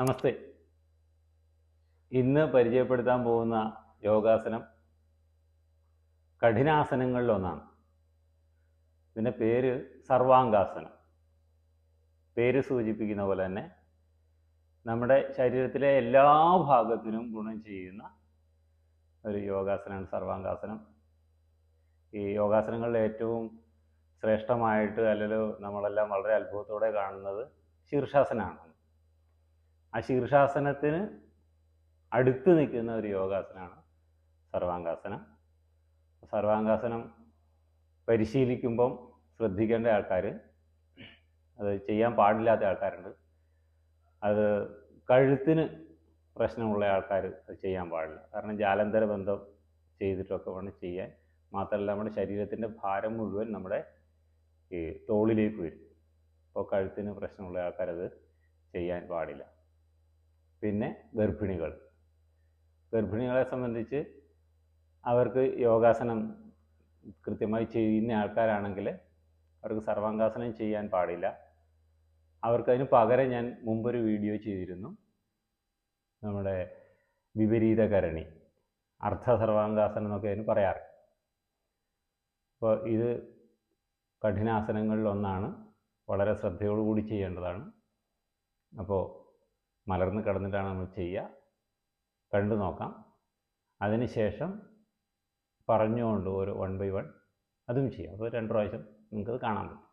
നമസ്തേ. ഇന്ന് പരിചയപ്പെടുത്താൻ പോകുന്ന യോഗാസനം കഠിനാസനങ്ങളിൽ ഒന്നാണ് ഇതിന്റെ പേര് സർവാംഗാസനം. പേര് സൂചിപ്പിക്കുന്ന പോലെ തന്നെ നമ്മുടെ ശരീരത്തിലെ എല്ലാ ഭാഗത്തിനും ഗുണം ചെയ്യുന്ന ഒരു യോഗാസനമാണ് സർവാംഗാസനം. ഈ യോഗാസനങ്ങളിൽ ഏറ്റവും ശ്രേഷ്ഠമായിട്ട് അല്ലെങ്കിൽ നമ്മളെല്ലാം വളരെ അത്ഭുതത്തോടെ കാണുന്നത് ശീർഷാസനമാണ്. ആ ശീർഷാസനത്തിന് അടുത്ത് നിൽക്കുന്ന ഒരു യോഗാസനമാണ് സർവാംഗാസനം. സർവാംഗാസനം പരിശീലിക്കുമ്പം ശ്രദ്ധിക്കേണ്ട ആൾക്കാർ അത് ചെയ്യാൻ പാടില്ലാത്ത ആൾക്കാരുണ്ട്. അത് കഴുത്തിന് പ്രശ്നമുള്ള ആൾക്കാർ അത് ചെയ്യാൻ പാടില്ല. കാരണം ജാലന്തര ബന്ധം ചെയ്തിട്ടൊക്കെ വേണം ചെയ്യാൻ. മാത്രമല്ല നമ്മുടെ ശരീരത്തിന്റെ ഭാരം മുഴുവൻ നമ്മുടെ ഈ തോളിലേക്ക് വരും. അപ്പോൾ കഴുത്തിന് പ്രശ്നമുള്ള ആൾക്കാരത് ചെയ്യാൻ പാടില്ല. പിന്നെ ഗർഭിണികൾ. ഗർഭിണികളെ സംബന്ധിച്ച് അവർക്ക് യോഗാസനം കൃത്യമായി ചെയ്യുന്ന ആൾക്കാരാണെങ്കിൽ അവർക്ക് സർവാംഗാസനം ചെയ്യാൻ പാടില്ല. അവർക്കതിന് പകരം ഞാൻ മുമ്പൊരു വീഡിയോ ചെയ്തിരുന്നു. നമ്മുടെ വിപരീതകരണി അർദ്ധ സർവാംഗാസനം എന്നൊക്കെ അതിന് പറയാറ്. അപ്പോൾ ഇത് കഠിനാസനങ്ങളിൽ ഒന്നാണ്. വളരെ ശ്രദ്ധയോടുകൂടി ചെയ്യേണ്ടതാണ്. അപ്പോൾ മലർന്ന് കിടന്നിട്ടാണ് നമ്മൾ ചെയ്യുക. കണ്ടു നോക്കാം. അതിനുശേഷം പറഞ്ഞുകൊണ്ട് ഒരു വൺ ബൈ വൺ അതും ചെയ്യാം. അപ്പോൾ രണ്ട് പ്രാവശ്യം നിങ്ങൾക്കത് കാണാൻ പറ്റും.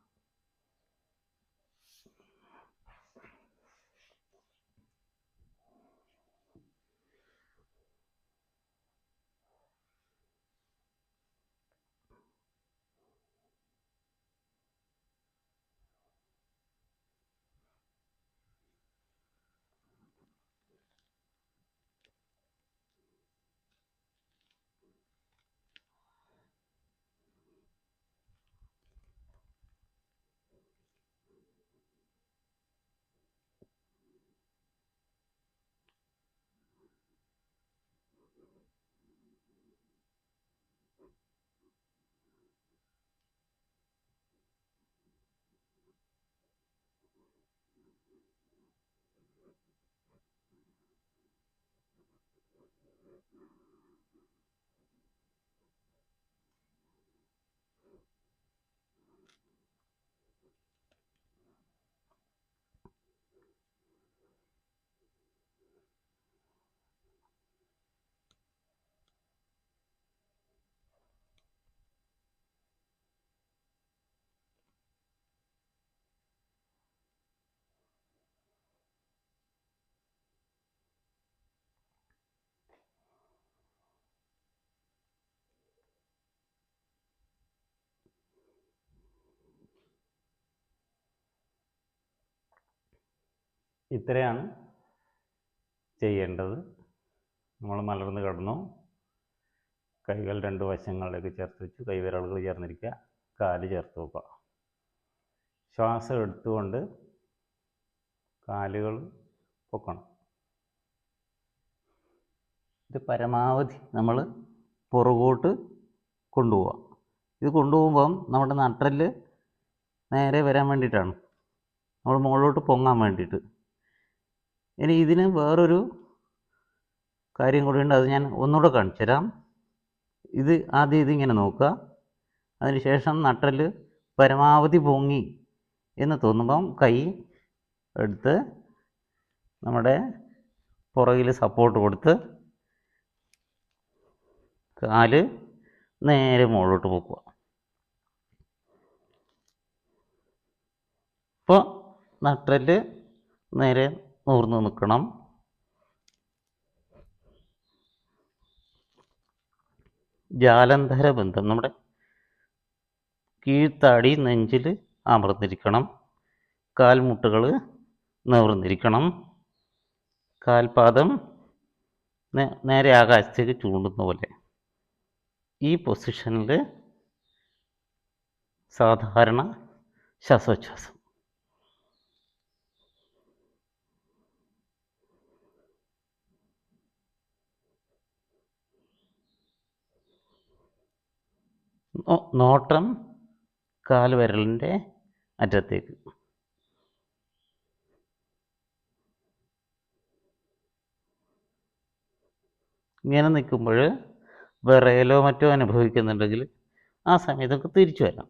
ഇത്രയാണ് ചെയ്യേണ്ടത്. നമ്മൾ മലർന്ന് കിടന്നു. കൈകൾ രണ്ട് വശങ്ങളിലേക്ക് ചേർത്ത് വെച്ചു. കൈവിരലുകൾ ചേർന്നിരിക്കുക. കാൽ ചേർത്ത് വെക്കുക. ശ്വാസം എടുത്തുകൊണ്ട് കാലുകൾ പൊക്കണം. ഇത് പരമാവധി നമ്മൾ പുറകോട്ട് കൊണ്ടുപോവാം ഇത് കൊണ്ടുപോകുമ്പം നമ്മുടെ നട്ടൽ നേരെ വരാൻ വേണ്ടിയിട്ടാണ്. നമ്മൾ മുകളിലോട്ട് പൊങ്ങാൻ വേണ്ടിയിട്ട്. ഇനി ഇതിന് വേറൊരു കാര്യം കൂടിയുണ്ട് അത് ഞാൻ ഒന്നുകൂടെ കാണിച്ചു തരാം. ഇത് ആദ്യം ഇതിങ്ങനെ നോക്കുക. അതിനുശേഷം നട്ടൽ പരമാവധി പൊങ്ങി എന്ന് തോന്നുമ്പം കൈ എടുത്ത് നമ്മുടെ പുറകിൽ സപ്പോർട്ട് കൊടുത്ത് കാൽ നേരെ മുകളിലോട്ട് പൊക്കുക. ഇപ്പോൾ നട്ടൽ നേരെ നൂർന്ന് നിൽക്കണം. ജാലന്ധര ബന്ധം നമ്മുടെ കീഴ്ത്താടി നെഞ്ചിൽ അമർന്നിരിക്കണം. കാൽമുട്ടുകൾ നിവർന്നിരിക്കണം. കാൽപാദം നേരെ ആകാശത്തേക്ക് ചൂണ്ടുന്ന പോലെ. ഈ പൊസിഷനിൽ സാധാരണ ശ്വാസോച്ഛ്വാസം. നോട്ടം കാൽവിരലിന്റെ അറ്റത്തേക്ക്. ഇങ്ങനെ നിൽക്കുമ്പോൾ വിറയലോ മറ്റോ അനുഭവിക്കുന്നുണ്ടെങ്കിൽ ആ സമയത്തൊക്കെ തിരിച്ചു വരാം.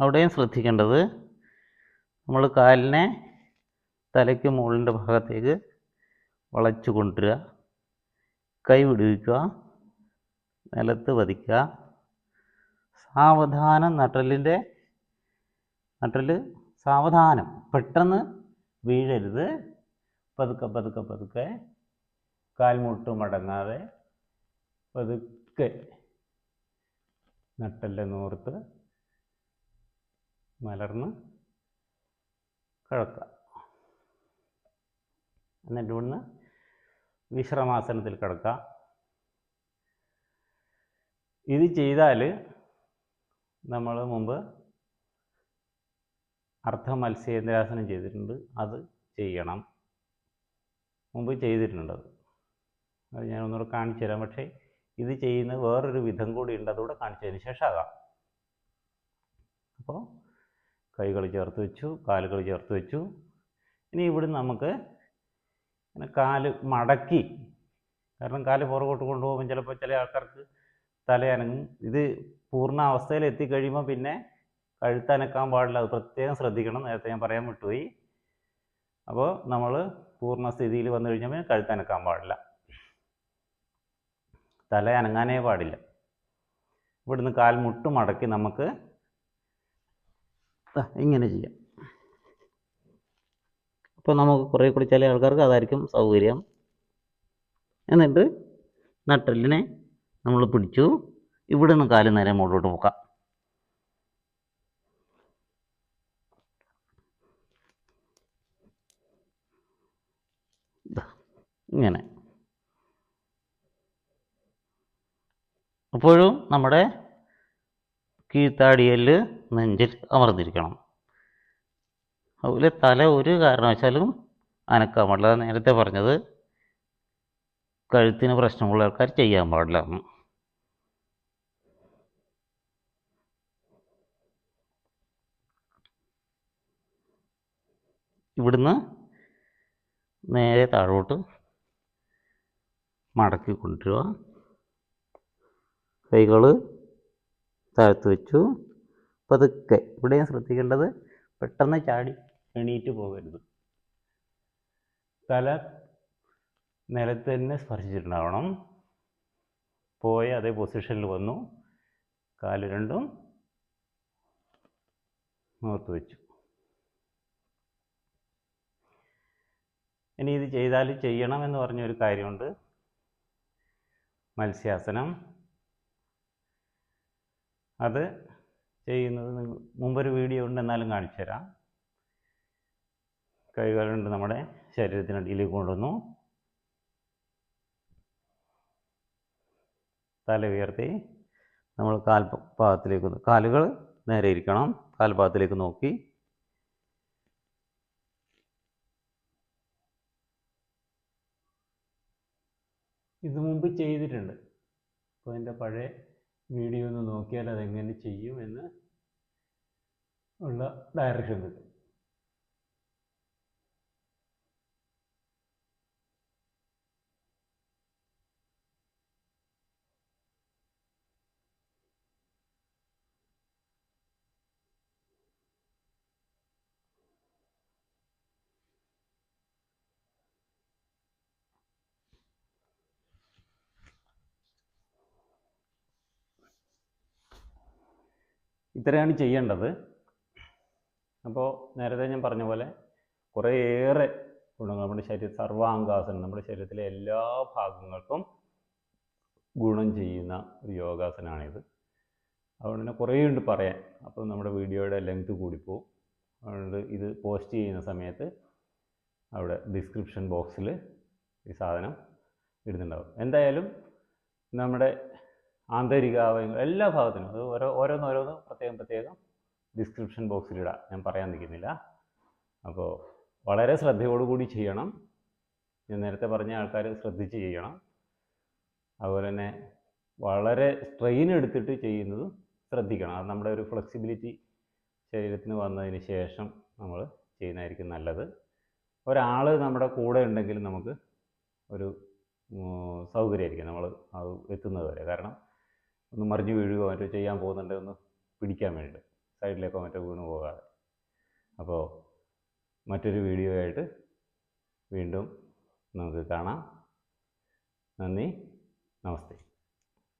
അവിടെയും ശ്രദ്ധിക്കേണ്ടത് നമ്മൾ കാലിനെ തലയ്ക്ക് മുകളിന്റെ ഭാഗത്തേക്ക് വളച്ചു കൊണ്ടുവരിക കൈ വിടുവിക്കുക നിലത്ത് പതിക്കുക. സാവധാനം നട്ടലിന്റെ നട്ടൽ സാവധാനം. പെട്ടെന്ന് വീഴരുത്. പതുക്കെ പതുക്കെ പതുക്കെ. കാൽമുട്ട് മടങ്ങാതെ പതുക്കെ നട്ടലിന്റെ നോർത്ത് മലർന്ന് കിടക്കുക. എന്നിട്ട് ഇവിടുന്ന് വിശ്രമാസനത്തിൽ കിടക്കുക. ഇത് ചെയ്താൽ നമ്മൾ മുമ്പ് അർദ്ധ മത്സ്യേന്ദ്രാസനം ചെയ്തിട്ടുണ്ട്. അത് ചെയ്യണം. മുമ്പ് ചെയ്തിട്ടുണ്ട് അത്. അത് ഞാൻ ഒന്നുകൂടെ കാണിച്ചു തരാം. പക്ഷേ ഇത് ചെയ്യുന്ന വേറൊരു വിധം കൂടി ഉണ്ട്. അതുകൂടെ കാണിച്ചതിന് ശേഷം ആകാം അപ്പോൾ കൈകൾ ചേർത്ത് വെച്ചു കാലുകൾ ചേർത്ത് വെച്ചു. ഇനി ഇവിടെ നമുക്ക് ഇങ്ങനെ കാൽ മടക്കി. കാരണം കാൽ പുറകോട്ട് കൊണ്ടുപോകുമ്പോൾ ചിലപ്പോൾ ചില ആൾക്കാർക്ക് തലയനങ്ങും. ഇത് പൂർണ അവസ്ഥയിൽ എത്തിക്കഴിയുമ്പോൾ പിന്നെ കഴുത്തനക്കാൻ പാടില്ല. അത് പ്രത്യേകം ശ്രദ്ധിക്കണം. നേരത്തെ ഞാൻ പറയാൻ വിട്ടുപോയി. അപ്പോൾ നമ്മൾ പൂർണ സ്ഥിതിയിൽ വന്നു കഴിഞ്ഞാൽ പിന്നെ കഴുത്തനക്കാൻ പാടില്ല. തല അനങ്ങാനേ പാടില്ല. ഇവിടുന്ന് കാൽ മുട്ടും മടക്കി നമുക്ക് ഇങ്ങനെ ചെയ്യാം. അപ്പോൾ നമുക്ക് കുറേ കൂടി ചില ആൾക്കാർക്ക് അതായിരിക്കും സൗകര്യം. എന്നിട്ട് നട്ടലിനെ നമ്മൾ പിടിച്ചു. ഇവിടെ നിന്ന് കാൽ നേരെ മുകളിലോട്ട് പോക്കാം. ഇങ്ങനെ. അപ്പോഴും നമ്മുടെ കീത്താടിയൽ നെഞ്ചിൽ അമർന്നിരിക്കണം. അതുപോലെ തല ഒരു കാരണവശാലും അനക്കാൻ പാടില്ല. നേരത്തെ പറഞ്ഞത്. കഴുത്തിന് പ്രശ്നമുള്ള ആൾക്കാർ ചെയ്യാൻ പാടില്ല. ഇവിടുന്ന് നേരെ താഴോട്ട് മടക്കി കൊണ്ടുവരിക. കൈകൾ താഴ്ത്തു വെച്ചു. പതുക്കെ. ഇവിടെയും ശ്രദ്ധിക്കേണ്ടത് പെട്ടെന്ന് ചാടി എണീറ്റ് പോകരുത്. തല നിലത്ത് തന്നെ സ്പർശിച്ചിട്ടുണ്ടാവണം. പോയ അതേ പൊസിഷനിൽ വന്നു. കാൽ രണ്ടും നോർത്ത് വെച്ചു. ഇനി ഇത് ചെയ്താൽ ചെയ്യണം എന്ന് പറഞ്ഞൊരു കാര്യമുണ്ട്. മത്സ്യാസനം. അത് ചെയ്യുന്നത് മുമ്പൊരു വീഡിയോ ഉണ്ട് എന്നാലും കാണിച്ചു തരാം കൈകാലുണ്ട് നമ്മുടെ ശരീരത്തിനടിയിലേക്ക് കൊണ്ടുവന്നു. തല ഉയർത്തി നമ്മൾ കാൽപാദത്തിലേക്ക് കാലുകൾ നേരെ ഇരിക്കണം. കാൽപാദത്തിലേക്ക് നോക്കി. ഇത് മുമ്പ് ചെയ്തിട്ടുണ്ട്. അപ്പോൾ എന്റെ പഴയ വീഡിയോ ഒന്ന് നോക്കിയാൽ അതെങ്ങനെ ചെയ്യും എന്ന് ഉള്ള ഡയറക്ഷൻ കിട്ടും ഇത്രയാണ് ചെയ്യേണ്ടത്. അപ്പോൾ നേരത്തെ ഞാൻ പറഞ്ഞ പോലെ കുറേയേറെ ഗുണങ്ങൾ നമ്മുടെ ശരീര സർവാംഗാസനം നമ്മുടെ ശരീരത്തിലെ എല്ലാ ഭാഗങ്ങൾക്കും ഗുണം ചെയ്യുന്ന ഒരു യോഗാസനമാണിത് അതുകൊണ്ട് തന്നെ കുറേ ഉണ്ട് പറയാൻ. അപ്പോൾ നമ്മുടെ വീഡിയോയുടെ ലെങ്ത് കൂടിപ്പോവും അതുകൊണ്ട് ഇത് പോസ്റ്റ് ചെയ്യുന്ന സമയത്ത് അവിടെ ഡിസ്ക്രിപ്ഷൻ ബോക്സിൽ ഈ സാധനം ഇടുന്നുണ്ടാവും. എന്തായാലും നമ്മുടെ ആന്തരിക അവയവങ്ങൾ എല്ലാ ഭാഗത്തിനും. അത് ഓരോ ഓരോന്നോരോന്ന് പ്രത്യേകം പ്രത്യേകം ഡിസ്ക്രിപ്ഷൻ ബോക്സിലിടാം ഞാൻ പറയാൻ നിൽക്കുന്നില്ല. അപ്പോൾ വളരെ ശ്രദ്ധയോടുകൂടി ചെയ്യണം. ഞാൻ നേരത്തെ പറഞ്ഞ ആൾക്കാർ ശ്രദ്ധിച്ച് ചെയ്യണം. അതുപോലെ തന്നെ വളരെ സ്ട്രെയിൻ എടുത്തിട്ട് ചെയ്യുന്നത് ശ്രദ്ധിക്കണം. അത് നമ്മുടെ ഒരു ഫ്ലെക്സിബിലിറ്റി ശരീരത്തിന് വന്നതിന് ശേഷം നമ്മൾ ചെയ്യുന്നതായിരിക്കും നല്ലത്. ഒരാൾ നമ്മുടെ കൂടെ ഉണ്ടെങ്കിൽ നമുക്ക് ഒരു സൗകര്യമായിരിക്കും നമ്മൾ അത് എത്തുന്നത് വരെ. കാരണം ഒന്ന് മറിഞ്ഞു വീഴുകയോ മറ്റോ ചെയ്യാൻ പോകുന്നുണ്ട് ഒന്ന് പിടിക്കാൻ വേണ്ടി സൈഡിലേക്കോ മറ്റോ വീണ് പോകാതെ. അപ്പോൾ മറ്റൊരു വീഡിയോ ആയിട്ട് വീണ്ടും നമുക്ക് കാണാം. നന്ദി. നമസ്തേ.